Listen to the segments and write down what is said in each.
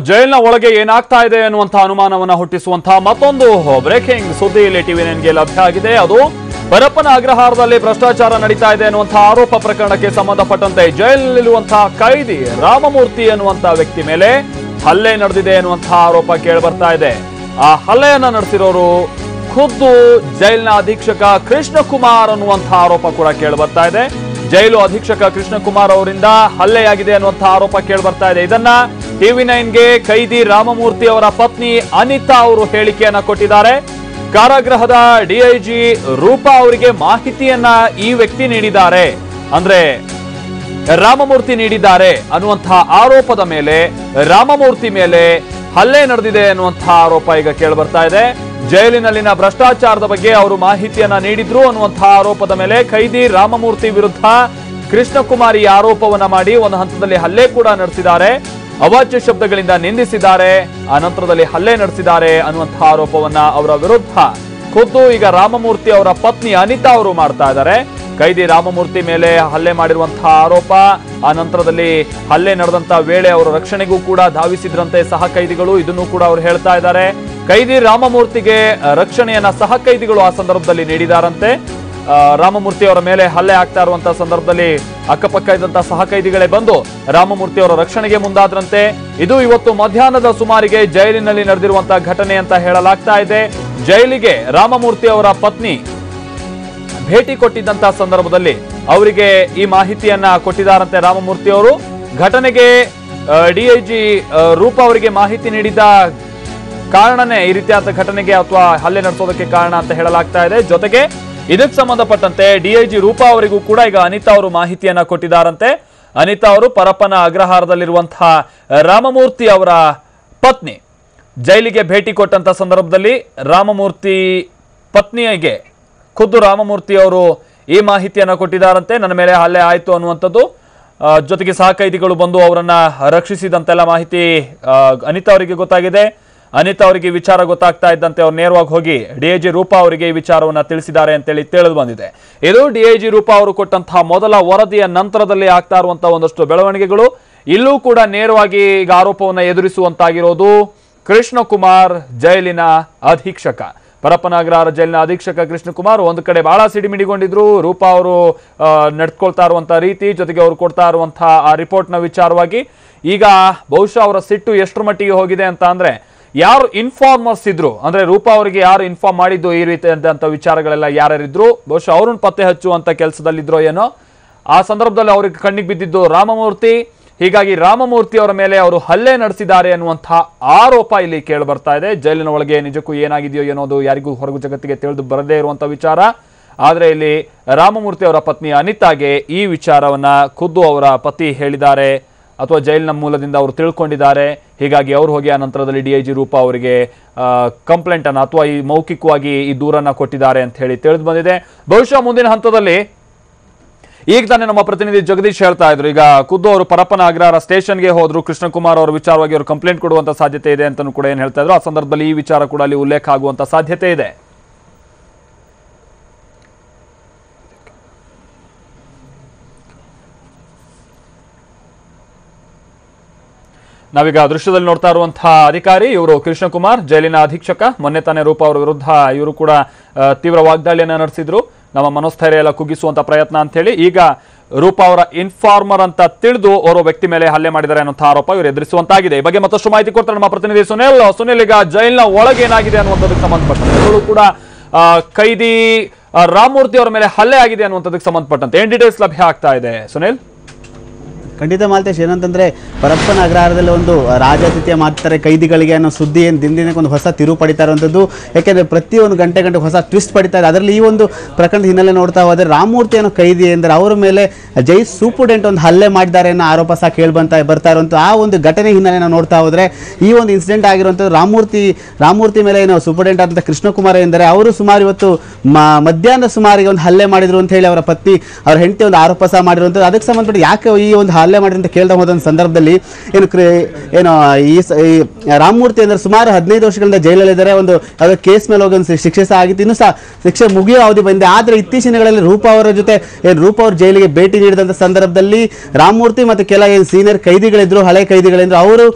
ಜೈಲ್ನ ಒಳಗೆ ಏನಾಗ್ತಾ ಇದೆ ಅನ್ನುವಂತಹ ಅನುಮಾನವನ್ನ ಹುಟ್ಟಿಸುವಂತಹ ಮತ್ತೊಂದು ಬ್ರೇಕಿಂಗ್ ಸುದ್ದಿ ಇಲ್ಲಿ ಟಿವಿ ನೈನ್ಗೆ ಲಭ್ಯ ಆಗಿದೆ. ಅದು ಪರಪ್ಪನ ಅಗ್ರಹಾರದಲ್ಲಿ ಭ್ರಷ್ಟಾಚಾರ ನಡೀತಾ ಇದೆ ಅನ್ನುವಂತಹ ಆರೋಪ ಪ್ರಕರಣಕ್ಕೆ ಸಂಬಂಧಪಟ್ಟಂತೆ ಜೈಲಿನಲ್ಲಿರುವಂತಹ ಕೈದಿ ರಾಮಮೂರ್ತಿ ಅನ್ನುವಂತಹ ವ್ಯಕ್ತಿ ಮೇಲೆ ಹಲ್ಲೆ ನಡೆದಿದೆ ಅನ್ನುವಂತಹ ಆರೋಪ ಕೇಳಿಬರ್ತಾ ಇದೆ. ಆ ಹಲ್ಲೆಯನ್ನ ನಡೆಸಿರೋರು ಖುದ್ದು ಜೈಲ್ನ ಅಧೀಕ್ಷಕ ಕೃಷ್ಣಕುಮಾರ್ ಅನ್ನುವಂತಹ ಆರೋಪ ಕೂಡ ಕೇಳಿಬರ್ತಾ ಇದೆ. ಜೈಲು ಅಧೀಕ್ಷಕ ಕೃಷ್ಣಕುಮಾರ್ ಅವರಿಂದ ಹಲ್ಲೆಯಾಗಿದೆ ಅನ್ನುವಂತಹ ಆರೋಪ ಕೇಳಿಬರ್ತಾ ಇದೆ. ಇದನ್ನ ಟಿವಿ ನೈನ್ಗೆ ಕೈದಿ ರಾಮಮೂರ್ತಿ ಅವರ ಪತ್ನಿ ಅನಿತಾ ಅವರು ಹೇಳಿಕೆಯನ್ನ ಕೊಟ್ಟಿದ್ದಾರೆ. ಕಾರಾಗೃಹದ ಡಿಐಜಿ ರೂಪಾ ಅವರಿಗೆ ಮಾಹಿತಿಯನ್ನ ಈ ವ್ಯಕ್ತಿ ನೀಡಿದ್ದಾರೆ. ಅಂದ್ರೆ ರಾಮಮೂರ್ತಿ ನೀಡಿದ್ದಾರೆ ಅನ್ನುವಂತಹ ಆರೋಪದ ಮೇಲೆ ರಾಮಮೂರ್ತಿ ಮೇಲೆ ಹಲ್ಲೆ ನಡೆದಿದೆ ಅನ್ನುವಂತಹ ಆರೋಪ ಈಗ ಕೇಳಿಬರ್ತಾ ಇದೆ. ಜೈಲಿನಲ್ಲಿನ ಭ್ರಷ್ಟಾಚಾರದ ಬಗ್ಗೆ ಅವರು ಮಾಹಿತಿಯನ್ನ ನೀಡಿದ್ರು ಅನ್ನುವಂತಹ ಆರೋಪದ ಮೇಲೆ ಖೈದಿ ರಾಮಮೂರ್ತಿ ವಿರುದ್ಧ ಕೃಷ್ಣಕುಮಾರಿ ಆರೋಪವನ್ನ ಮಾಡಿ ಒಂದು ಹಂತದಲ್ಲಿ ಹಲ್ಲೆ ಕೂಡ ನಡೆಸಿದ್ದಾರೆ. ಅವಾಚ್ಯ ಶಬ್ದಗಳಿಂದ ನಿಂದಿಸಿದ್ದಾರೆ. ಆ ನಂತರದಲ್ಲಿ ಹಲ್ಲೆ ನಡೆಸಿದ್ದಾರೆ ಅನ್ನುವಂತಹ ಆರೋಪವನ್ನ ಅವರ ವಿರುದ್ಧ ಖುದ್ದು ಈಗ ರಾಮಮೂರ್ತಿ ಅವರ ಪತ್ನಿ ಅನಿತಾ ಅವರು ಮಾಡ್ತಾ ಇದ್ದಾರೆ. ಕೈದಿ ರಾಮಮೂರ್ತಿ ಮೇಲೆ ಹಲ್ಲೆ ಮಾಡಿರುವಂತಹ ಆರೋಪ, ಆ ನಂತರದಲ್ಲಿ ಹಲ್ಲೆ ನಡೆದಂತಹ ವೇಳೆ ಅವರ ರಕ್ಷಣೆಗೂ ಕೂಡ ಧಾವಿಸಿದ್ರಂತೆ ಸಹ ಕೈದಿಗಳು ಇದನ್ನು ಕೂಡ ಅವರು ಹೇಳ್ತಾ ಇದ್ದಾರೆ. ಕೈದಿ ರಾಮಮೂರ್ತಿಗೆ ರಕ್ಷಣೆಯನ್ನ ಸಹ ಕೈದಿಗಳು ಆ ಸಂದರ್ಭದಲ್ಲಿ ನೀಡಿದಾರಂತೆ. ರಾಮಮೂರ್ತಿ ಅವರ ಮೇಲೆ ಹಲ್ಲೆ ಆಗ್ತಾ ಇರುವಂತಹ ಸಂದರ್ಭದಲ್ಲಿ ಅಕ್ಕಪಕ್ಕ ಇದ್ದಂತಹ ಸಹ ಕೈದಿಗಳೇ ಬಂದು ರಾಮಮೂರ್ತಿ ಅವರ ರಕ್ಷಣೆಗೆ ಮುಂದಾದ್ರಂತೆ. ಇದು ಇವತ್ತು ಮಧ್ಯಾಹ್ನದ ಸುಮಾರಿಗೆ ಜೈಲಿನಲ್ಲಿ ನಡೆದಿರುವಂತಹ ಘಟನೆ ಅಂತ ಹೇಳಲಾಗ್ತಾ ಇದೆ. ಜೈಲಿಗೆ ರಾಮಮೂರ್ತಿ ಅವರ ಪತ್ನಿ ಭೇಟಿ ಕೊಟ್ಟಿದ್ದಂತಹ ಸಂದರ್ಭದಲ್ಲಿ ಅವರಿಗೆ ಈ ಮಾಹಿತಿಯನ್ನ ಕೊಟ್ಟಿದ್ದಾರಂತೆ ರಾಮಮೂರ್ತಿ ಅವರು. ಘಟನೆಗೆ ಡಿಐಜಿ ರೂಪ ಅವರಿಗೆ ಮಾಹಿತಿ ನೀಡಿದ್ದ ಕಾರಣನೇ ಈ ರೀತಿಯಾದ ಘಟನೆಗೆ ಅಥವಾ ಹಲ್ಲೆ ನಡೆಸೋದಕ್ಕೆ ಕಾರಣ ಅಂತ ಹೇಳಲಾಗ್ತಾ ಇದೆ. ಜೊತೆಗೆ ಇದಕ್ಕೆ ಸಂಬಂಧಪಟ್ಟಂತೆ ಡಿಐಜಿ ರೂಪಾ ಅವರಿಗೂ ಕೂಡ ಈಗ ಅನಿತಾ ಅವರು ಮಾಹಿತಿಯನ್ನ ಕೊಟ್ಟಿದ್ದಾರಂತೆ. ಅನಿತಾ ಅವರು ಪರಪ್ಪನ ಅಗ್ರಹಾರದಲ್ಲಿರುವಂತಹ ರಾಮಮೂರ್ತಿ ಅವರ ಪತ್ನಿ. ಜೈಲಿಗೆ ಭೇಟಿ ಕೊಟ್ಟಂತ ಸಂದರ್ಭದಲ್ಲಿ ರಾಮಮೂರ್ತಿ ಪತ್ನಿಗೆ ಖುದ್ದು ರಾಮಮೂರ್ತಿ ಅವರು ಈ ಮಾಹಿತಿಯನ್ನ ಕೊಟ್ಟಿದ್ದಾರಂತೆ. ನನ್ನ ಮೇಲೆ ಹಲ್ಲೆ ಆಯಿತು ಅನ್ನುವಂಥದ್ದು. ಜೊತೆಗೆ ಸಹ ಕೈದಿಗಳು ಬಂದು ಅವರನ್ನ ರಕ್ಷಿಸಿದಂತೆಲ್ಲ ಮಾಹಿತಿ ಅನಿತಾ ಅವರಿಗೆ ಗೊತ್ತಾಗಿದೆ. ಅನಿತಾ ಅವರಿಗೆ ವಿಚಾರ ಗೊತ್ತಾಗ್ತಾ ಇದ್ದಂತೆ ಅವ್ರು ನೇರವಾಗಿ ಹೋಗಿ ಡಿಐಜಿ ರೂಪಾ ಅವರಿಗೆ ಈ ವಿಚಾರವನ್ನ ತಿಳಿಸಿದ್ದಾರೆ ಅಂತೇಳಿ ತಿಳಿದು ಬಂದಿದೆ. ಇದು ಡಿಐಜಿ ರೂಪಾ ಅವರು ಕೊಟ್ಟಂತಹ ಮೊದಲ ವರದಿಯ ನಂತರದಲ್ಲಿ ಆಗ್ತಾ ಇರುವಂತಹ ಒಂದಷ್ಟು ಬೆಳವಣಿಗೆಗಳು. ಇಲ್ಲೂ ಕೂಡ ನೇರವಾಗಿ ಈಗ ಆರೋಪವನ್ನ ಎದುರಿಸುವಂತಾಗಿರೋದು ಕೃಷ್ಣಕುಮಾರ್ ಜೈಲಿನ ಅಧೀಕ್ಷಕ. ಪರಪ್ಪನಗರ ಜೈಲಿನ ಅಧೀಕ್ಷಕ ಕೃಷ್ಣಕುಮಾರ್ ಒಂದು ಕಡೆ ಬಹಳ ಸಿಡಿಮಿಡಿಗೊಂಡಿದ್ರು. ರೂಪಾ ಅವರು ನಡ್ಕೊಳ್ತಾ ಇರುವಂತಹ ರೀತಿ, ಜೊತೆಗೆ ಅವರು ಕೊಡ್ತಾ ಇರುವಂತಹ ಆ ರಿಪೋರ್ಟ್ನ ವಿಚಾರವಾಗಿ ಈಗ ಬಹುಶಃ ಅವರ ಸಿಟ್ಟು ಎಷ್ಟರ ಮಟ್ಟಿಗೆ ಹೋಗಿದೆ ಅಂತ ಅಂದ್ರೆ ಯಾರು ಇನ್ಫಾರ್ಮರ್ಸ್ ಇದ್ರು? ಅಂದ್ರೆ ರೂಪಾ ಅವರಿಗೆ ಯಾರು ಇನ್ಫಾರ್ಮ್ ಮಾಡಿದ್ದು ಈ ರೀತಿ ಅಂತ ವಿಚಾರಗಳೆಲ್ಲ ಯಾರ್ಯಾರಿದ್ರು? ಬಹುಶಃ ಅವ್ರನ್ನ ಪತ್ತೆ ಹಚ್ಚುವಂತ ಕೆಲಸದಲ್ಲಿದ್ರೋ ಏನೋ? ಆ ಸಂದರ್ಭದಲ್ಲಿ ಅವ್ರಿಗೆ ಕಣ್ಣಿಗೆ ಬಿದ್ದಿದ್ದು ರಾಮಮೂರ್ತಿ. ಹೀಗಾಗಿ ರಾಮಮೂರ್ತಿ ಅವರ ಮೇಲೆ ಅವರು ಹಲ್ಲೆ ನಡೆಸಿದ್ದಾರೆ ಅನ್ನುವಂತಹ ಆರೋಪ ಇಲ್ಲಿ ಕೇಳಿ ಬರ್ತಾ ಇದೆ. ಜೈಲಿನ ಒಳಗೆ ನಿಜಕ್ಕೂ ಏನಾಗಿದೆಯೋ ಏನೋದು ಯಾರಿಗೂ ಹೊರಗು ಜಗತ್ತಿಗೆ ತಿಳಿದು ಬರದೇ ಇರುವಂತಹ ವಿಚಾರ. ಆದ್ರೆ ಇಲ್ಲಿ ರಾಮಮೂರ್ತಿ ಅವರ ಪತ್ನಿ ಅನಿತಾಗೆ ಈ ವಿಚಾರವನ್ನ ಖುದ್ದು ಅವರ ಪತಿ ಹೇಳಿದ್ದಾರೆ. ಅಥವಾ ಜೈಲಿನ ಮೂಲದಿಂದ ಅವರು ತಿಳ್ಕೊಂಡಿದ್ದಾರೆ. ಹೀಗಾಗಿ ಅವರು ಹೋಗಿ ಆ ನಂತರದಲ್ಲಿ ಡಿ ಐ ಜಿ ರೂಪ ಅವರಿಗೆ ಕಂಪ್ಲೇಂಟ್ ಅನ್ನ ಅಥವಾ ಈ ಮೌಖಿಕವಾಗಿ ಈ ದೂರನ್ನ ಕೊಟ್ಟಿದ್ದಾರೆ ಅಂತ ಹೇಳಿ ತಿಳಿದು ಬಂದಿದೆ. ಬಹುಶಃ ಮುಂದಿನ ಹಂತದಲ್ಲಿ ಈಗ ತಾನೇ ನಮ್ಮ ಪ್ರತಿನಿಧಿ ಜಗದೀಶ್ ಹೇಳ್ತಾ ಇದ್ರು. ಈಗ ಖುದ್ದು ಅವರು ಪರಪ್ಪನ ಅಗ್ರಹಾರ ಸ್ಟೇಷನ್ಗೆ ಹೋದ್ರು. ಕೃಷ್ಣಕುಮಾರ್ ಅವರ ವಿಚಾರವಾಗಿ ಅವರು ಕಂಪ್ಲೇಂಟ್ ಕೊಡುವಂತ ಸಾಧ್ಯತೆ ಇದೆ ಅಂತ ಕೂಡ ಏನು ಹೇಳ್ತಾ ಇದ್ರು. ಆ ಸಂದರ್ಭದಲ್ಲಿ ಈ ವಿಚಾರ ಕೂಡ ಅಲ್ಲಿ ಉಲ್ಲೇಖ ಆಗುವಂತ ಸಾಧ್ಯತೆ ಇದೆ. ನಾವೀಗ ದೃಶ್ಯದಲ್ಲಿ ನೋಡ್ತಾ ಇರುವಂತಹ ಅಧಿಕಾರಿ ಇವರು ಕೃಷ್ಣಕುಮಾರ್, ಜೈಲಿನ ಅಧೀಕ್ಷಕ, ಮೊನ್ನೆ ತಾನೇ ರೂಪ ಅವರ ವಿರುದ್ಧ ಇವರು ಕೂಡ ತೀವ್ರ ವಾಗ್ದಾಳಿಯನ್ನ ನಡೆಸಿದ್ರು. ನಮ್ಮ ಮನೋಸ್ಥೈರ್ಯ ಎಲ್ಲ ಕುಗ್ಗಿಸುವಂತ ಪ್ರಯತ್ನ ಅಂತ ಹೇಳಿ ಈಗ ರೂಪ ಅವರ ಇನ್ಫಾರ್ಮರ್ ಅಂತ ತಿಳಿದು ಓರ್ವ ವ್ಯಕ್ತಿ ಮೇಲೆ ಹಲ್ಲೆ ಮಾಡಿದ್ದಾರೆ ಅನ್ನುವಂಥ ಆರೋಪ ಇವರು ಎದುರಿಸುವಂತಾಗಿದೆ. ಈ ಬಗ್ಗೆ ಮತ್ತಷ್ಟು ಮಾಹಿತಿ ಕೊಡ್ತಾರೆ ನಮ್ಮ ಪ್ರತಿನಿಧಿ ಸುನಿಲ್. ಸುನಿಲ್, ಈಗ ಜೈಲಿನ ಒಳಗೆ ಏನಾಗಿದೆ ಅನ್ನುವಂಥದ್ದಕ್ಕೆ ಸಂಬಂಧಪಟ್ಟಂತೆ? ಇವರು ಕೂಡ ಕೈದಿ ರಾಮಮೂರ್ತಿ ಅವರ ಮೇಲೆ ಹಲ್ಲೆ ಆಗಿದೆ ಅನ್ನುವಂಥದ್ದಕ್ಕೆ ಸಂಬಂಧಪಟ್ಟಂತೆ. ಏನ್ ಡೀಟೇಲ್ಸ್ ಲಭ್ಯ ಆಗ್ತಾ ಇದೆ ಸುನಿಲ್? ಖಂಡಿತ ಮಾಲ್ತೇಶ್, ಏನಂತಂದ್ರೆ ಪರಪ್ಪನ ಅಗ್ರಹಾರದಲ್ಲಿ ಒಂದು ರಾಜಾತಿಥ್ಯ ಮಾಡ್ತಾರೆ, ಕೈದಿಗಳಿಗೆ ಅನ್ನೋ ಸುದ್ದಿ ಏನು ದಿನ ದಿನಕ್ಕೆ ಒಂದು ಹೊಸ ತಿರುವು ಪಡಿತಾ ಇರುವಂಥದ್ದು. ಯಾಕೆಂದ್ರೆ ಪ್ರತಿಯೊಂದು ಗಂಟೆ ಗಂಟೆ ಹೊಸ ಟ್ವಿಸ್ಟ್ ಪಡಿತಾ ಇದೆ. ಅದರಲ್ಲಿ ಈ ಒಂದು ಪ್ರಕರಣದ ಹಿನ್ನೆಲೆ ನೋಡ್ತಾ ಹೋದ್ರೆ ರಾಮಮೂರ್ತಿ ಅನ್ನೋ ಕೈದಿ ಅಂದರೆ ಅವರ ಮೇಲೆ ಜೈ ಸೂಪರ್ಡೆಂಟ್ ಒಂದು ಹಲ್ಲೆ ಮಾಡಿದ್ದಾರೆ ಅನ್ನೋ ಆರೋಪ ಸಹ ಕೇಳಿ ಬಂತ, ಬರ್ತಾ ಇರುವಂಥ ಆ ಒಂದು ಘಟನೆ ಹಿನ್ನೆಲೆ ನೋಡ್ತಾ ಹೋದ್ರೆ ಈ ಒಂದು ಇನ್ಸಿಡೆಂಟ್ ಆಗಿರುವಂಥದ್ದು ರಾಮಮೂರ್ತಿ ರಾಮಮೂರ್ತಿ ಮೇಲೆ ಏನು ಸೂಪರ್ಡೆಂಟ್ ಆದಂಥ ಕೃಷ್ಣಕುಮಾರ್ ಎಂದರೆ ಅವರು ಸುಮಾರು ಇವತ್ತು ಮಧ್ಯಾಹ್ನ ಸುಮಾರಿಗೆ ಒಂದು ಹಲ್ಲೆ ಮಾಡಿದ್ರು ಅಂತ ಹೇಳಿ ಅವರ ಪತ್ನಿ, ಅವರ ಹೆಂಡತಿ ಒಂದು ಆರೋಪ ಸಹ ಮಾಡಿರುವಂಥದ್ದು. ಅದಕ್ಕೆ ಸಂಬಂಧಪಟ್ಟ ಯಾಕೆ ಈ ಒಂದು ಹಲ್ಲೆ ಹಲ್ಲೆ ಮಾಡಿ ಅಂತ ಕೇಳ್ತಾ ಹೋದಂಥ ಸಂದರ್ಭದಲ್ಲಿ ಏನು ಕ್ರೇ ಏನು, ಈ ರಾಮಮೂರ್ತಿ ಅಂದ್ರೆ ಸುಮಾರು ಹದಿನೈದು ವರ್ಷಗಳಿಂದ ಜೈಲಲ್ಲಿದ್ದಾರೆ ಒಂದು ಯಾವುದೋ ಕೇಸ್ ಮೇಲೆ ಹೋಗಿ ಒಂದು ಶಿಕ್ಷೆ ಸಹ ಆಗಿತ್ತು. ಇನ್ನೂ ಸಹ ಶಿಕ್ಷೆ ಮುಗಿಯೋ ಅವಧಿ ಬಂದಿದೆ. ಆದರೆ ಇತ್ತೀಚಿನಗಳಲ್ಲಿ ರೂಪ ಅವರ ಜೊತೆ ಏನು ರೂಪ ಅವರು ಜೈಲಿಗೆ ಭೇಟಿ ನೀಡಿದಂಥ ಸಂದರ್ಭದಲ್ಲಿ ರಾಮಮೂರ್ತಿ ಮತ್ತು ಕೆಲ ಏನು ಸೀನಿಯರ್ ಕೈದಿಗಳಿದ್ರು, ಹಳೆ ಕೈದಿಗಳಿದ್ರು, ಅವರು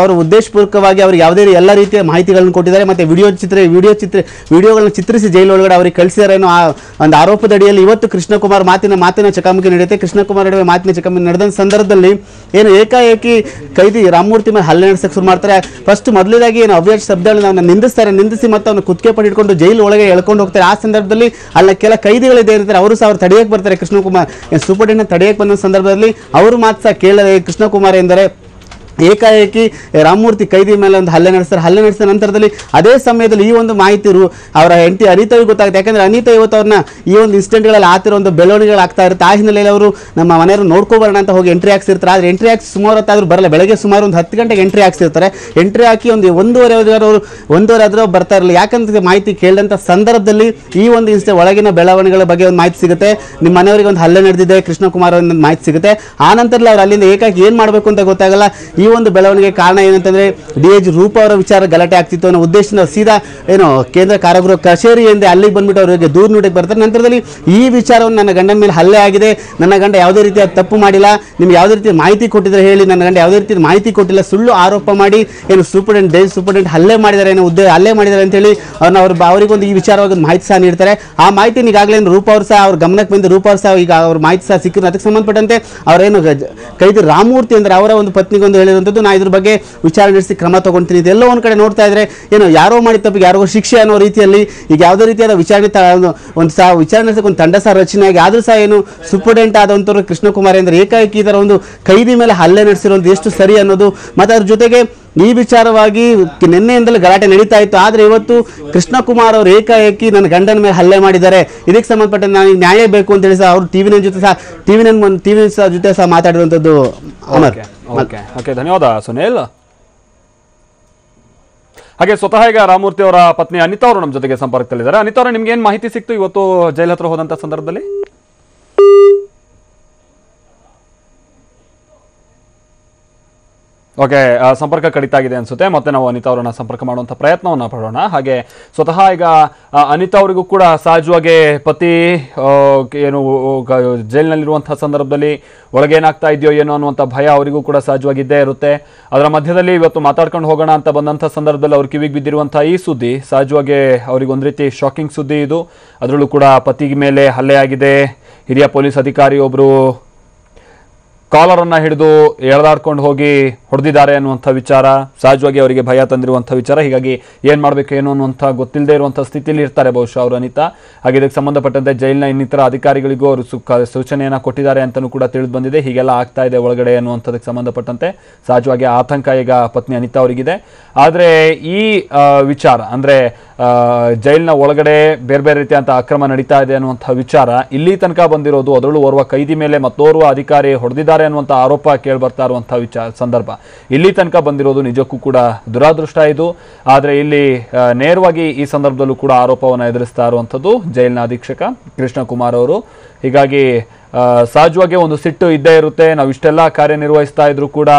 ಅವರು ಉದ್ದೇಶಪೂರ್ವಕವಾಗಿ ಅವ್ರಿಗೆ ಯಾವುದೇ ಎಲ್ಲ ರೀತಿಯ ಮಾಹಿತಿಗಳನ್ನು ಕೊಟ್ಟಿದ್ದಾರೆ. ಮತ್ತು ವಿಡಿಯೋ ಚಿತ್ರ ವಿಡಿಯೋ ಚಿತ್ರ, ವಿಡಿಯೋಗಳನ್ನು ಚಿತ್ರಿಸಿ ಜೈಲು ಒಳಗಡೆ ಅವರಿಗೆ ಕಳಿಸಿದ್ದಾರೆ ಅನ್ನೋ ಆ ಒಂದು ಆರೋಪದ ಅಡಿಯಲ್ಲಿ ಇವತ್ತು ಕೃಷ್ಣಕುಮಾರ್ ಮಾತಿನ ಮಾತಿನ ಚಕಮಕಿ ನಡೆಯುತ್ತೆ. ಕೃಷ್ಣಕುಮಾರ್ ನಡುವೆ ಮಾತಿನ ಚಕಮಕಿ ನಡೆದ ಸಂದರ್ಭದಲ್ಲಿ ಏನು ಏಕಾಏಕಿ ಕೈದಿ ರಾಮಮೂರ್ತಿ ಮೇಲೆ ಹಲ್ಲೆ ನಡೆಸಕ್ಕೆ ಶುರು ಮಾಡ್ತಾರೆ. ಫಸ್ಟ್ ಮೊದಲನೇದಾಗಿ ಏನು ಅವ್ಯಾಜ ಶಬ್ದಗಳನ್ನ ಅವನ್ನ ನಿಂದಿಸ್ತಾರೆ, ನಿಂದಿಸಿ ಮತ್ತೆ ಅವನು ಕುತ್ತಿಗೆ ಪಟ್ಟಿಟ್ಕೊಂಡು ಜೈಲು ಒಳಗೆ ಎಳ್ಕೊಂಡು ಹೋಗ್ತಾರೆ. ಆ ಸಂದರ್ಭದಲ್ಲಿ ಅಲ್ಲ ಕೆಲ ಕೈದಿಗಳಿದೆ ಇರ್ತಾರೆ. ಅವರು ಸಹ ಅವ್ರು ತಡೆಯಕ್ಕೆ ಬರ್ತಾರೆ ಕೃಷ್ಣಕುಮಾರ್. ಸೂಪರ್ಡೆಂಟ್ ತಡೆಯಕ್ಕೆ ಬಂದ ಸಂದರ್ಭದಲ್ಲಿ ಅವರು ಮಾತ್ರ ಕೇಳದೆ ಕೃಷ್ಣಕುಮಾರ್ ಎಂದರೆ ಏಕಾಏಕಿ ರಾಮಮೂರ್ತಿ ಕೈದಿ ಮೇಲೆ ಒಂದು ಹಲ್ಲೆ ನಡೆಸ್ತಾರೆ. ಹಲ್ಲೆ ನಡೆಸಿದ ನಂತರದಲ್ಲಿ ಅದೇ ಸಮಯದಲ್ಲಿ ಈ ಒಂದು ಮಾಹಿತಿ ಅವರ ಹೆಂಡತಿ ಅನಿತಾ ಗೊತ್ತಾಗುತ್ತೆ. ಯಾಕಂದ್ರೆ ಅನಿತಾ ಇವತ್ತು ಅವ್ರನ್ನ ಈ ಒಂದು ಇನ್ಸಿಡೆಂಟ್ಗಳಲ್ಲಿ ಆತಿರೋ ಒಂದು ಬೆಳವಣಿಗೆಗಳು ಆಗ್ತಾ ಇರುತ್ತೆ. ಆ ಹಿನ್ನೆಲೆಯಲ್ಲಿ ಅವರು ನಮ್ಮ ಮನೆಯವರು ನೋಡ್ಕೊಬರೋಣ ಅಂತ ಹೋಗಿ ಎಂಟ್ರಿ ಹಾಕ್ಸಿರ್ತಾರೆ. ಆದರೆ ಎಂಟ್ರಿ ಹಾಕಿ ಸುಮಾರು ಹೊತ್ತಾದರೂ ಬರಲ್ಲ. ಬೆಳಗ್ಗೆ ಸುಮಾರು ಒಂದು ಹತ್ತು ಗಂಟೆಗೆ ಎಂಟ್ರಿ ಹಾಕ್ಸಿರ್ತಾರೆ. ಎಂಟ್ರಿ ಹಾಕಿ ಒಂದು ಒಂದೂವರೆ ಅವರು ಒಂದೂವರೆ ಆದರೂ ಬರ್ತಾ ಇರಲಿಲ್ಲ. ಯಾಕಂತ ಮಾಹಿತಿ ಕೇಳಿದಂಥ ಸಂದರ್ಭದಲ್ಲಿ ಈ ಒಂದು ಇನ್ಸ್ಟೆ ಒಳಗಿನ ಬೆಳವಣಿಗೆಗಳ ಬಗ್ಗೆ ಒಂದು ಮಾಹಿತಿ ಸಿಗುತ್ತೆ. ನಿಮ್ಮ ಮನೆಯವರಿಗೆ ಒಂದು ಹಲ್ಲೆ ನಡೆದಿದೆ. ಕೃಷ್ಣಕುಮಾರ್ ಒಂದು ಮಾಹಿತಿ ಸಿಗುತ್ತೆ. ಆ ನಂತರದಲ್ಲಿ ಅವ್ರು ಅಲ್ಲಿಂದ ಏಕಾಗಿ ಏನು ಮಾಡಬೇಕು ಅಂತ ಗೊತ್ತಾಗಲ್ಲ. ಈ ಒಂದು ಬೆಳವಣಿಗೆ ಕಾರಣ ಏನಂತಂದ್ರೆ ಡಿ ಎಚ್ ರೂಪ ಅವರ ವಿಚಾರ ಗಲಾಟೆ ಆಗ್ತಿತ್ತು ಅನ್ನೋ ಉದ್ದೇಶದಿಂದ ಸೀದಾ ಏನು ಕೇಂದ್ರ ಕಾರಾಗೃಹ ಕಚೇರಿ ಎಂದೇ ಅಲ್ಲಿಗೆ ಬಂದ್ಬಿಟ್ಟು ಅವರಿಗೆ ದೂರು ನೀಡಕ್ಕೆ ಬರ್ತಾರೆ. ನಂತರದಲ್ಲಿ ಈ ವಿಚಾರವನ್ನು ನನ್ನ ಗಂಡನ ಮೇಲೆ ಹಲ್ಲೆ ಆಗಿದೆ. ನನ್ನ ಗಂಡ ಯಾವುದೇ ರೀತಿಯ ತಪ್ಪು ಮಾಡಿಲ್ಲ. ನಿಮ್ಗೆ ಯಾವುದೇ ರೀತಿ ಮಾಹಿತಿ ಕೊಟ್ಟಿದ್ರೆ ಹೇಳಿ. ನನ್ನ ಗಂಡ ಯಾವುದೇ ರೀತಿ ಮಾಹಿತಿ ಕೊಟ್ಟಿಲ್ಲ. ಸುಳ್ಳು ಆರೋಪ ಮಾಡಿ ಏನು ಸೂಪರ್ಡೆಂಟ್ ಡೇ ಸೂಪರ್ಡೆಂಟ್ ಹಲ್ಲೆ ಮಾಡಿದ್ದಾರೆ ಏನೋ ಉದ್ದೇ, ಹಲ್ಲೆ ಮಾಡಿದ್ದಾರೆ ಅಂತೇಳಿ ಅವ್ರನ್ನ ಅವ್ರ ಅವರಿಗೊಂದು ಈ ವಿಚಾರವಾಗಿ ಮಾಹಿತಿ ಸಹ ನೀಡ್ತಾರೆ. ಆ ಮಾಹಿತಿ ಈಗಾಗಲೇ ರೂಪ ಅವರು ಸಹ ಅವ್ರ ಗಮನಕ್ಕೆ ಬಂದು ರೂಪ ಅವರು ಸಹ ಈಗ ಅವ್ರ ಮಾಹಿತಿ ಸಹ ಸಿಕ್ಕಿದ್ರು ಅದಕ್ಕೆ ಸಂಬಂಧಪಟ್ಟಂತೆ ಅವರೇನು ಕೈದಿ ರಾಮಮೂರ್ತಿ ಅಂದ್ರೆ ಅವರ ಒಂದು ಪತ್ನಿಗೊಂದು ಹೇಳಿರುವಂಥದ್ದು ನಾ ಇದ್ರ ಬಗ್ಗೆ ವಿಚಾರ ನಡೆಸಿ ಕ್ರಮ ತಗೊಂತೀನಿ. ಇದೆಲ್ಲ ಒಂದು ಕಡೆ ನೋಡ್ತಾ ಇದ್ರೆ ಏನೋ ಯಾರೋ ಮಾಡಿದ ತಪ್ಪಿಗೆ ಯಾರಿಗೋ ಶಿಕ್ಷೆ ಅನ್ನೋ ರೀತಿಯಲ್ಲಿ ಈಗ ಯಾವುದೇ ರೀತಿಯಾದ ವಿಚಾರಣೆ ಒಂದು- ಸಹ ವಿಚಾರಣೆ ಒಂದು ತಂಡ ಸಹ ರಚನೆ ಆದ್ರೂ ಸಹ ಏನು ಸೂಪರ್ಡೆಂಟ್ ಆದಂಥವ್ರು ಕೃಷ್ಣಕುಮಾರ್ ಅಂದರೆ ಏಕಾಏಕಿ ಇದರ ಒಂದು ಕೈದಿ ಮೇಲೆ ಹಲ್ಲೆ ನಡೆಸಿರೋದು ಎಷ್ಟು ಸರಿ ಅನ್ನೋದು. ಮತ್ತು ಅದ್ರ ಜೊತೆಗೆ ಈ ವಿಚಾರವಾಗಿ ನಿನ್ನೆಯಿಂದಲೇ ಗಲಾಟೆ ನಡೀತಾ ಇತ್ತು. ಆದರೆ ಇವತ್ತು ಕೃಷ್ಣಕುಮಾರ್ ಅವರು ಏಕಾಏಕಿ ನನ್ನ ಗಂಡನ ಮೇಲೆ ಹಲ್ಲೆ ಮಾಡಿದ್ದಾರೆ. ಇದಕ್ಕೆ ಸಂಬಂಧಪಟ್ಟ ನನಗೆ ನ್ಯಾಯ ಬೇಕು ಅಂತ ಹೇಳಿ ಸಹ ಅವರು ಟಿವಿ ವಿನ ಜೊತೆ ಸಹ ಟಿವಿ ಟಿ ಟಿವಿ ಜೊತೆ ಸಹ ಮಾತಾಡಿರುವಂಥದ್ದು ಅಮರ್. ಓಕೆ ಓಕೆ, ಧನ್ಯವಾದ, ಸುನೀಲ್. ಹಾಗೆ ಸ್ವತಃ ಈಗ ರಾಮಮೂರ್ತಿ ಅವರ ಪತ್ನಿ ಅನಿತಾ ಅವರು ನಮ್ಮ ಜೊತೆಗೆ ಸಂಪರ್ಕದಲ್ಲಿದ್ದಾರೆ. ಅನಿತಾ ಅವರ, ನಿಮ್ಗೆ ಏನ್ ಮಾಹಿತಿ ಸಿಕ್ತು ಇವತ್ತು ಜೈಲ್ ಹತ್ರ ಹೋದಂತ ಸಂದರ್ಭದಲ್ಲಿ? ಓಕೆ ಸಂಪರ್ಕ ಕಡಿತ ಆಗಿದೆ ಅನ್ಸುತ್ತೆ. ಮತ್ತೆ ನಾವು ಅನಿತಾ ಅವರನ್ನ ಸಂಪರ್ಕ ಮಾಡುವಂತ ಪ್ರಯತ್ನವನ್ನ ಪಡೋಣ. ಹಾಗೆ ಸ್ವತಃ ಈಗ ಅನಿತಾ ಅವರಿಗೂ ಕೂಡ ಸಹಜವಾಗಿ ಪತಿ ಏನು ಜೈಲಿನಲ್ಲಿರುವಂಥ ಸಂದರ್ಭದಲ್ಲಿ ಒಳಗೇನಾಗ್ತಾ ಇದೆಯೋ ಏನೋ ಅನ್ನುವಂಥ ಭಯ ಅವರಿಗೂ ಕೂಡ ಸಹಜವಾಗಿ ಇದ್ದೇ ಇರುತ್ತೆ. ಅದರ ಮಧ್ಯದಲ್ಲಿ ಇವತ್ತು ಮಾತಾಡ್ಕೊಂಡು ಹೋಗೋಣ ಅಂತ ಬಂದಂಥ ಸಂದರ್ಭದಲ್ಲಿ ಅವ್ರ ಕಿವಿಗೆ ಬಿದ್ದಿರುವಂತಹ ಈ ಸುದ್ದಿ, ಸಹಜವಾಗಿ ಅವ್ರಿಗೆ ಒಂದು ರೀತಿ ಶಾಕಿಂಗ್ ಸುದ್ದಿ ಇದು. ಅದರಲ್ಲೂ ಕೂಡ ಪತಿ ಮೇಲೆ ಹಲ್ಲೆ ಆಗಿದೆ. ಹಿರಿಯ ಪೊಲೀಸ್ ಅಧಿಕಾರಿ ಒಬ್ರು ಕಾಲರ್ ಅನ್ನ ಹಿಡಿದು ಎಳೆದಾಡ್ಕೊಂಡು ಹೋಗಿ ಹೊಡೆದಿದ್ದಾರೆ ಅನ್ನುವಂಥ ವಿಚಾರ, ಸಹಜವಾಗಿ ಅವರಿಗೆ ಭಯ ತಂದಿರುವಂಥ ವಿಚಾರ. ಹೀಗಾಗಿ ಏನು ಮಾಡಬೇಕು, ಏನು ಅನ್ನುವಂಥ ಗೊತ್ತಿಲ್ಲದೆ ಇರುವಂಥ ಸ್ಥಿತಿಯಲ್ಲಿ ಇರ್ತಾರೆ ಬಹುಶಃ ಅವರು ಅನಿತಾ. ಹಾಗೆ ಇದಕ್ಕೆ ಸಂಬಂಧಪಟ್ಟಂತೆ ಜೈಲಿನ ಇನ್ನಿತರ ಅಧಿಕಾರಿಗಳಿಗೂ ಅವರು ಸೂಚನೆಯನ್ನ ಕೊಟ್ಟಿದ್ದಾರೆ ಅಂತಲೂ ಕೂಡ ತಿಳಿದು ಬಂದಿದೆ. ಹೀಗೆಲ್ಲ ಆಗ್ತಾ ಇದೆ ಒಳಗಡೆ ಅನ್ನುವಂಥದಕ್ಕೆ ಸಂಬಂಧಪಟ್ಟಂತೆ. ಸಹಜವಾಗಿ ಆತಂಕ ಈಗ ಪತ್ನಿ ಅನಿತಾ ಅವರಿಗಿದೆ. ಆದರೆ ಈ ವಿಚಾರ, ಅಂದ್ರೆ ಜೈಲಿನ ಒಳಗಡೆ ಬೇರೆ ಬೇರೆ ರೀತಿಯಂಥ ಅಕ್ರಮ ನಡೀತಾ ಇದೆ ಅನ್ನುವಂಥ ವಿಚಾರ, ಇಲ್ಲಿ ತನಕ ಬಂದಿರೋದು ಅದರಲ್ಲೂ ಓರ್ವ ಕೈದಿ ಮೇಲೆ ಮತ್ತೋರ್ವ ಅಧಿಕಾರಿ ಹೊಡೆದಿದ್ದಾರೆ ಅನ್ನುವಂಥ ಆರೋಪ ಕೇಳಿ ಬರ್ತಾ ಇರುವಂಥ ವಿಚಾರ, ಸಂದರ್ಭ. ಇಲ್ಲಿ ತನಕ ಬಂದಿರೋದು ನಿಜಕ್ಕೂ ಕೂಡ ದುರಾದೃಷ್ಟ ಇದು. ಆದರೆ ಇಲ್ಲಿ ನೇರವಾಗಿ ಈ ಸಂದರ್ಭದಲ್ಲೂ ಕೂಡ ಆರೋಪವನ್ನು ಎದುರಿಸ್ತಾ ಇರುವಂಥದ್ದು ಜೈಲಿನ ಅಧೀಕ್ಷಕ ಕೃಷ್ಣಕುಮಾರ್ ಅವರು. ಹೀಗಾಗಿ ಸಹಜವಾಗಿ ಒಂದು ಸಿಟ್ಟು ಇದ್ದೇ ಇರುತ್ತೆ. ನಾವು ಇಷ್ಟೆಲ್ಲ ಕಾರ್ಯನಿರ್ವಹಿಸ್ತಾ ಇದ್ರು ಕೂಡ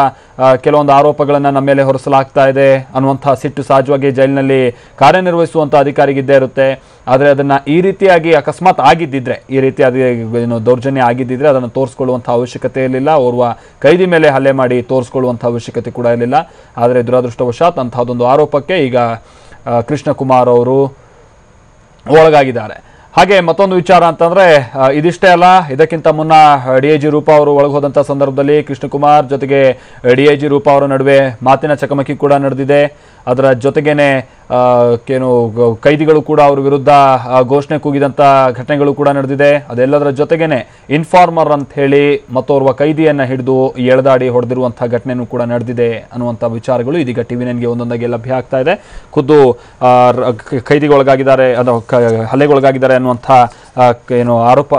ಕೆಲವೊಂದು ಆರೋಪಗಳನ್ನು ನಮ್ಮ ಮೇಲೆ ಹೊರಸಲಾಗ್ತಾ ಇದೆ ಅನ್ನುವಂಥ ಸಿಟ್ಟು ಸಹಜವಾಗಿ ಜೈಲಿನಲ್ಲಿ ಕಾರ್ಯನಿರ್ವಹಿಸುವಂಥ ಅಧಿಕಾರಿಗೆ ಇದ್ದೇ ಇರುತ್ತೆ. ಆದರೆ ಅದನ್ನ ಈ ರೀತಿಯಾಗಿ ಅಕಸ್ಮಾತ್ ಆಗಿದ್ದಿದ್ರೆ, ಈ ರೀತಿಯಾದ ಏನು ದೌರ್ಜನ್ಯ ಆಗಿದ್ದಿದ್ರೆ ಅದನ್ನು ತೋರಿಸ್ಕೊಳ್ಳುವಂಥ ಅವಶ್ಯಕತೆ ಇರಲಿಲ್ಲ. ಓರ್ವ ಕೈದಿ ಮೇಲೆ ಹಲ್ಲೆ ಮಾಡಿ ತೋರಿಸ್ಕೊಳ್ಳುವಂಥ ಅವಶ್ಯಕತೆ ಕೂಡ ಇರಲಿಲ್ಲ. ಆದರೆ ದುರದೃಷ್ಟವಶಾತ್ ಅಂತಹದೊಂದು ಆರೋಪಕ್ಕೆ ಈಗ ಕೃಷ್ಣಕುಮಾರ್ ಅವರು ಒಳಗಾಗಿದ್ದಾರೆ. ಹಾಗೆ ಮತ್ತೊಂದು ವಿಚಾರ ಅಂತಂದ್ರೆ ಇದಿಷ್ಟೇ ಅಲ್ಲ, ಇದಕ್ಕಿಂತ ಮುನ್ನ ಡಿ ಐ ಜಿ ರೂಪ ಅವರು ಒಳಗೆ ಸಂದರ್ಭದಲ್ಲಿ ಕೃಷ್ಣಕುಮಾರ್ ಜೊತೆಗೆ ಡಿ ಐ ಜಿ ರೂಪ ಅವರ ನಡುವೆ ಮಾತಿನ ಚಕಮಕಿ ಕೂಡ ನಡೆದಿದೆ. ಅದರ ಜೊತೆಗೇನೆ ಏನು, ಕೈದಿಗಳು ಕೂಡ ಅವ್ರ ವಿರುದ್ಧ ಘೋಷಣೆ ಕೂಗಿದಂಥ ಘಟನೆಗಳು ಕೂಡ ನಡೆದಿದೆ. ಅದೆಲ್ಲದರ ಜೊತೆಗೇನೆ ಇನ್ಫಾರ್ಮರ್ ಅಂತ ಹೇಳಿ ಮತ್ತೋರ್ವ ಕೈದಿಯನ್ನ ಹಿಡಿದು ಎಳೆದಾಡಿ ಹೊಡೆದಿರುವಂಥ ಘಟನೆಯೂ ಕೂಡ ನಡೆದಿದೆ ಅನ್ನುವಂಥ ವಿಚಾರಗಳು ಇದೀಗ ಟಿವಿ ನೈನ್ಗೆ ಒಂದೊಂದಾಗಿ ಲಭ್ಯ ಆಗ್ತಾ ಇದೆ. ಖುದ್ದು ಕೈದಿಗೊಳಗಾಗಿದ್ದಾರೆ ಅಥವಾ ಹಲ್ಲೆಗೊಳಗಾಗಿದ್ದಾರೆ ಅನ್ನುವಂಥ ಏನು, ಆರೋಪ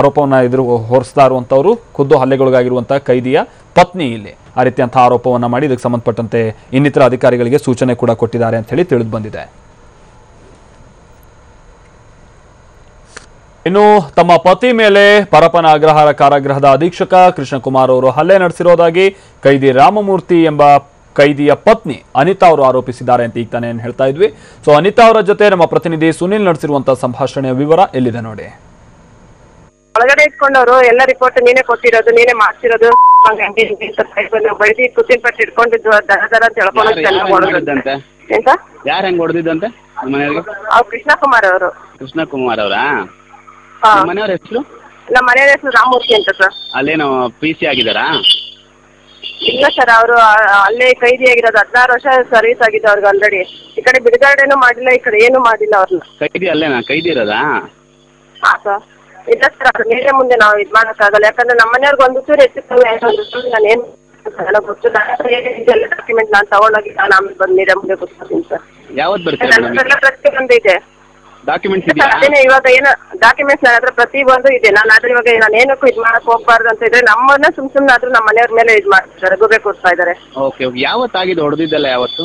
ಆರೋಪವನ್ನ ಎದುರು, ಹೊರಿಸ್ತಾ ಇರುವಂಥವ್ರು, ಖುದ್ದು ಹಲ್ಲೆಗೊಳಗಾಗಿರುವಂಥ ಕೈದಿಯ ಪತ್ನಿ ಇಲ್ಲಿ. ಆ ರೀತಿಯಂಥ ಆರೋಪವನ್ನು ಮಾಡಿ ಇದಕ್ಕೆ ಸಂಬಂಧಪಟ್ಟಂತೆ ಇನ್ನಿತರ ಅಧಿಕಾರಿಗಳಿಗೆ ಸೂಚನೆ ಕೂಡ ಕೊಟ್ಟಿದ್ದಾರೆ ಅಂತ ಹೇಳಿ ತಿಳಿದು ಬಂದಿದೆ. ಇನ್ನು ತಮ್ಮ ಪತಿ ಮೇಲೆ ಪರಪನ ಅಗ್ರಹಾರ ಕಾರಾಗೃಹದ ಅಧೀಕ್ಷಕ ಕೃಷ್ಣಕುಮಾರ್ ಅವರು ಹಲ್ಲೆ ನಡೆಸಿರೋದಾಗಿ ಕೈದಿ ರಾಮಮೂರ್ತಿ ಎಂಬ ಕೈದಿಯ ಪತ್ನಿ ಅನಿತಾ ಅವರು ಆರೋಪಿಸಿದ್ದಾರೆ ಅಂತ ಈಗ ತಾನೇ ಹೇಳ್ತಾ ಇದ್ವಿ. ಸೊ ಅನಿತಾ ಅವರ ಜೊತೆ ನಮ್ಮ ಪ್ರತಿನಿಧಿ ಸುನಿಲ್ ನಡೆಸಿರುವಂತಹ ಸಂಭಾಷಣೆಯ ವಿವರ ಎಲ್ಲಿದೆ ನೋಡಿ. ಒಳಗಡೆ ಇಟ್ಕೊಂಡವ್ರು ಎಲ್ಲ ರಿಪೋರ್ಟ್ ನೀನೇ ಕೊಟ್ಟಿರೋದು ನೀನೇ ಮಾಡ್ತಿರೋದು. ಬೈದಿ ಕುತ್ತಿನ ಪಟ್ಟು ಇಟ್ಕೊಂಡಿದ್ದು ದರ ದರ ಅಂತ ಹೇಳ್ಕೊಂಡು ಹೊಡೆದಿದ್ದಂತೆ? ಎಂತ? ಯಾರು ಹೆಂಗ್ ಹೊಡೆದಿದ್ದಂತೆ ಮನೆಯವ್ರಿಗೆ? ಅವ್ರು ಕೃಷ್ಣ ಕುಮಾರ್ ಅವರು? ಕೃಷ್ಣ ಕುಮಾರ್ ಅವರಾ ಮನೆಯವ್ರ ಹೆಸರು? ನಮ್ಮ ಮನೆಯವ್ರ ಹೆಸರು ರಾಮಮೂರ್ತಿ ಅಂತ ಸರ್. ಅಲ್ಲೇನು ಪಿ ಸಿ ಆಗಿದ್ದಾರಾ? ಇಲ್ಲ ಸರ್ ಅವರು ಅಲ್ಲೇ ಕೈದಿ ಆಗಿರೋದು. ಹದಿನಾರು ವರ್ಷ ಸರ್ವಿಸ್ ಆಗಿದೆ ಅವ್ರಿಗೆ ಆಲ್ರೆಡಿ ಈ ಕಡೆ ಬಿಡುಗಡೆನೂ ಮಾಡಿಲ್ಲ ಈ ಕಡೆ ಏನು ಮಾಡಿಲ್ಲ ಅವ್ರನ್ನ ಕೈದಿ ಅಲ್ಲೇನಾ? ಕೈದಿ ಇರೋದಾ? ಹಾ ಸರ್. ಇಲ್ಲ ಸರ್ ಅದು ನೀವೇ ಮುಂದೆ ನಾವು ಇದು ಮಾಡೋಕ್ಕಾಗಲ್ಲ. ಯಾಕಂದ್ರೆ ನಮ್ಮ ಮನೆಯವ್ರಿಗೆ ಒಂದು ಚೂರು ಹೆಚ್ಚು ಕಮ್ಮಿ ಆಯ್ತು ಒಂದು ಚೂರು ನಾನು ಏನು ನನಗೆ ಗೊತ್ತಿಲ್ಲ ಏನಿದೆಲ್ಲ ಡಾಕ್ಯುಮೆಂಟ್ ನಾನು ತಗೊಂಡೋಗಿ ನಾನು ಆಮೇಲೆ ಬಂದು ನೀರೇ ಮುಂದೆ ಗೊತ್ತಾಗ್ತೀನಿ ಸರ್. ಯಾವತ್ತು ಬರ್ತೀರಾ ಮೇಡಮ್? ನನ್ನೆಲ್ಲ ಪ್ರತಿಯೊಂದು ಇದೆ. ಡಾಕ್ಯುಮೆಂಟ್ಸ್ ಸರ್, ಇದೆಯಾ ಅದೇನೆ ಇವಾಗ ಏನು ಡಾಕ್ಯುಮೆಂಟ್ಸ್ ನನ್ನ ಹತ್ರ ಪ್ರತಿ ಒಂದು ಇದೆ. ನಾನು ಆದ್ರೆ ಇವಾಗ ನಾನು ಏನಕ್ಕೂ ಇದು ಮಾಡಕ್ ಹೋಗ್ಬಾರ್ದು ಅಂತ ಇದ್ರೆ ನಮ್ಮನ್ನ ಸುಮ್ ಸುಮ್ನೆ ಆದ್ರೂ ನಮ್ಮ ಮನೆಯವ್ರ ಮೇಲೆ ಇದು ಮಾಡ್ತಾರೆ ಗುಬೆ ಕೊಡ್ತಾ ಇದ್ದಾರೆ. ಓಕೆ ಓಕೆ ಯಾವತ್ತಾಗಿದೆ ಹೊಡೆದಿದ್ದಲ್ಲ ಯಾವತ್ತು?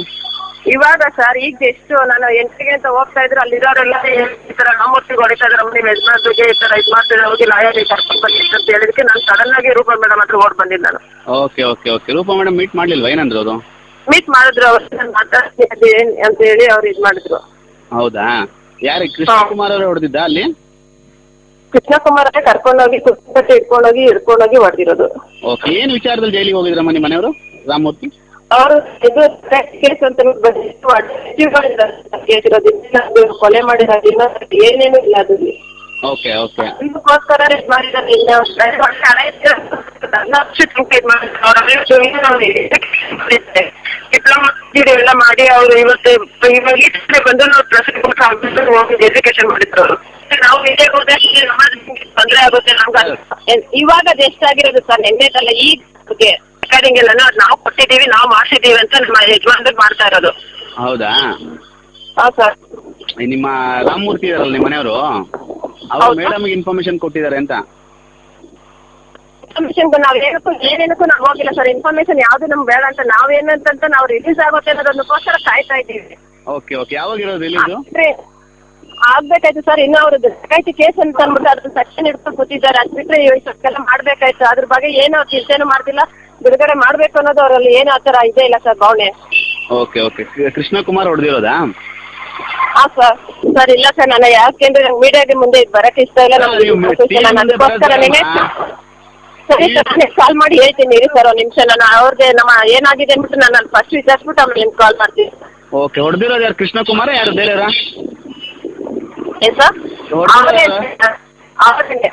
ಇವಾಗ ಸರ್ ಈಗ ಎಷ್ಟು ನಾನು ಎಂಟಿಗೆ ಅಂತ ಹೋಗ್ತಾ ಇದ್ರು ಅಲ್ಲಿರೋರೆಲ್ಲ ಈ ತರ ರಾಮೂರ್ತಿಗೆ ಹೊಡಿತಾ ಇದ್ರೆ ಅವ್ನಿಗೆ ಯಜಮಾನ್ರಿಗೆ ಈ ತರ ಇದು ಮಾಡ್ತಿದ್ರೆ ಹೋಗಿ ಲಾಯರ್ ಕರ್ಕೊಂಡ್ ಬಂದಿ ಅಂತ ಹೇಳಿದಕ್ಕೆ ನಾನು ಸಡನ್ ಆಗಿ ರೂಪ ಮೇಡಮ್ ಹತ್ರ ಓಡ್ ಬಂದಿದ್ದೆ ನಾನು. Okay okay okay Rupa madam meet ಮಾಡ್ಲಿಲ್ವ? ಏನಂದ್ರು ಅದು? ಮೀಟ್ ಮಾಡಿದ್ರು ಅವ್ರು ನಾನು ಮಾತಾಡ್ತೀನಿ ಅಂತ ಹೇಳಿ ಅವ್ರು ಇದು ಮಾಡಿದ್ರು. ಹೌದಾ? ಯಾರು ಕೃಷ್ಣ ಕುಮಾರ್ ಅವರು ಹೊಡೆದಿದ್ದ ಅಲ್ಲಿ? ಕೃಷ್ಣ ಕುಮಾರ್ ಕರ್ಕೊಂಡೋಗಿ ಹೋಗಿ ಇಟ್ಕೊಂಡೋಗಿ ಹಿಡ್ಕೊಂಡೋಗಿ ಹೊಡೆದಿರೋದು. ಓಕೆ ಏನು ವಿಚಾರದಲ್ಲಿ ಜೈಲಿಗೆ ಹೋಗಿದ್ರಮ್ಮ ನಿಮ್ಮ ಮನೆಯವರು ರಾಮಮೂರ್ತಿ? ಅವರು ಇದು ಕೇಸ್ ಅಂತ ಇನ್ನೂ ಕೊಲೆ ಮಾಡಿರೋದಿಲ್ಲ ಏನೇನು ಇಲ್ಲ ಅದ್ರಲ್ಲಿ. ಓಕೆ ಓಕೆ ಇದು ಎರಡು ವರ್ಷ ಇದು ಅವ್ರು ಡಿಪ್ಲೊಮಾ ಎಲ್ಲ ಮಾಡಿ ಅವರು ಇವತ್ತು ಇವಾಗ ಈ ಕಡೆ ಬಂದು ನಾವು ಆಫೀಸರ್ ಹೋಗಿ ಎಜುಕೇಶನ್ ಮಾಡಿದ್ರು ನಾವು ಹಿಂದೆ ಹೋದ್ರೆ ಇಲ್ಲಿ ತೊಂದರೆ ಆಗುತ್ತೆ. ನಮ್ಗೆ ಇವಾಗ ಅದು ಎಷ್ಟಾಗಿರೋದು ಸರ್? ನೆನ್ನೆದಲ್ಲ ಈ ರೆಕಾರ್ಡಿಂಗ್ ಎಲ್ಲ ನಾವು ಕೊಟ್ಟಿದ್ದೀವಿ ನಾವು ಮಾಡಿಸಿದ್ದೀವಿ ಅಂತ ನಮ್ಮ ಯಜಮಾನ್ರು ಮಾಡ್ತಾ ಇರೋದು. ಹೌದಾ? ಹಾ ಸರ್. ನಿಮ್ಮ ರಾಮಮೂರ್ತಿ ಇದಾರಲ್ಲ ನಿಮ್ಮ ಮನೆಯವರು? ಅವರು ಮೇಡಮ್ ಮೇಡಮ್ಗೆ ಇನ್ಫಾರ್ಮೇಶನ್ ಕೊಟ್ಟಿದ್ದಾರೆ ಅಂತ. ಇನ್ಫಾರ್ಮೇಶನ್ ನಾವು ಏನಕ್ಕೂ ಏನೇನಕ್ಕೂ ನಾವು ಹೋಗಿಲ್ಲ ಸರ್. ಇನ್ಫಾರ್ಮೇಶನ್ ಯಾವ್ದು ನಮ್ಗೆ ಬೇಡ ಅಂತ ನಾವೇನಂತಂತ ನಾವು ರಿಲೀಸ್ ಆಗುತ್ತೆ ಅನ್ನೋದಕ್ಕೋಸ್ಕರ ಕಾಯ್ತಾ ಇದ್ದೀವಿ. ಓಕೆ ಓಕೆ ಯಾವಾಗ ಇರೋದು ರಿಲೀಸು ಆದ್ರೆ ಆಗ್ಬೇಕಾಯ್ತು ಸರ್. ಇನ್ನು ಅವ್ರದ್ದು ಡಕಾಯಿತಿ ಕೇಸ್ ಅಂತ ಅಂದ್ಬಿಟ್ಟು ಅದ್ರ ಸೆಕ್ಷನ್ ಹಿಡ್ಕೊಂಡು ಕೂತಿದ್ದಾರೆ. ಅದ್ ಬಿಟ್ರೆ ಇವಕ್ಕೆಲ್ಲ ಮಾಡ್ಬೇಕಾಯ್ತು. ಅದ್ರ ಬಗ್ಗೆ ಏನು ಅವ್ರು ಚಿಂತೆನೂ ಮಾಡ್ತಿಲ್ಲ. ಬಿಡುಗಡೆ ಮಾಡ್ಬೇಕು ಅನ್ನೋದು ಅವರಲ್ಲಿ ಏನು ಆತರ ಇದೆ ಇಲ್ಲ ಸರ್ ಭಾವನೆ. Okay okay. ಕೃಷ್ಣ ಕುಮಾರ್ ಹೊಡೆದಿರೋದಾ? ಹಾ ಸರ್. ಸರ್ ಇಲ್ಲ ಸರ್ ನಾನು ಯಾಕೆಂದ್ರೆ ನಂಗೆ ಮೀಡಿಯಾಗೆ ಮುಂದೆ ಇದು ಬರಕ್ಕೆ ಇಷ್ಟ ಇಲ್ಲ. ನೀವು ನಮ್ಗೆ ನಾನು ಮುಂದೆ ಸರಿ ಸರ್ ನಾನು ಕಾಲ್ ಮಾಡಿ ಹೇಳ್ತೀನಿ ಇರಿ ಸರ್ ಒಂದು ನಿಮಿಷ. ನಾನು ಅವ್ರಿಗೆ ನಮ್ಮ ಏನಾಗಿದೆ ಅಂದ್ಬಿಟ್ಟು ನಾನು ಅಲ್ಲಿ ಫಸ್ಟ್ ವಿಚಾರಿಸ್ಬಿಟ್ಟು ಆಮೇಲೆ ನಿಮ್ಗೆ ಕಾಲ್ ಮಾಡ್ತೀನಿ. ಓಕೆ ಹೊಡೆದಿರೋದು ಯಾರು? ಕೃಷ್ಣ ಕುಮಾರ ಯಾರು ಬೇರೆಯವರಾ? ಏನ್ ಸರ್? ಅವ್ರಿಗೆ ಅವ್ರಿಗೆ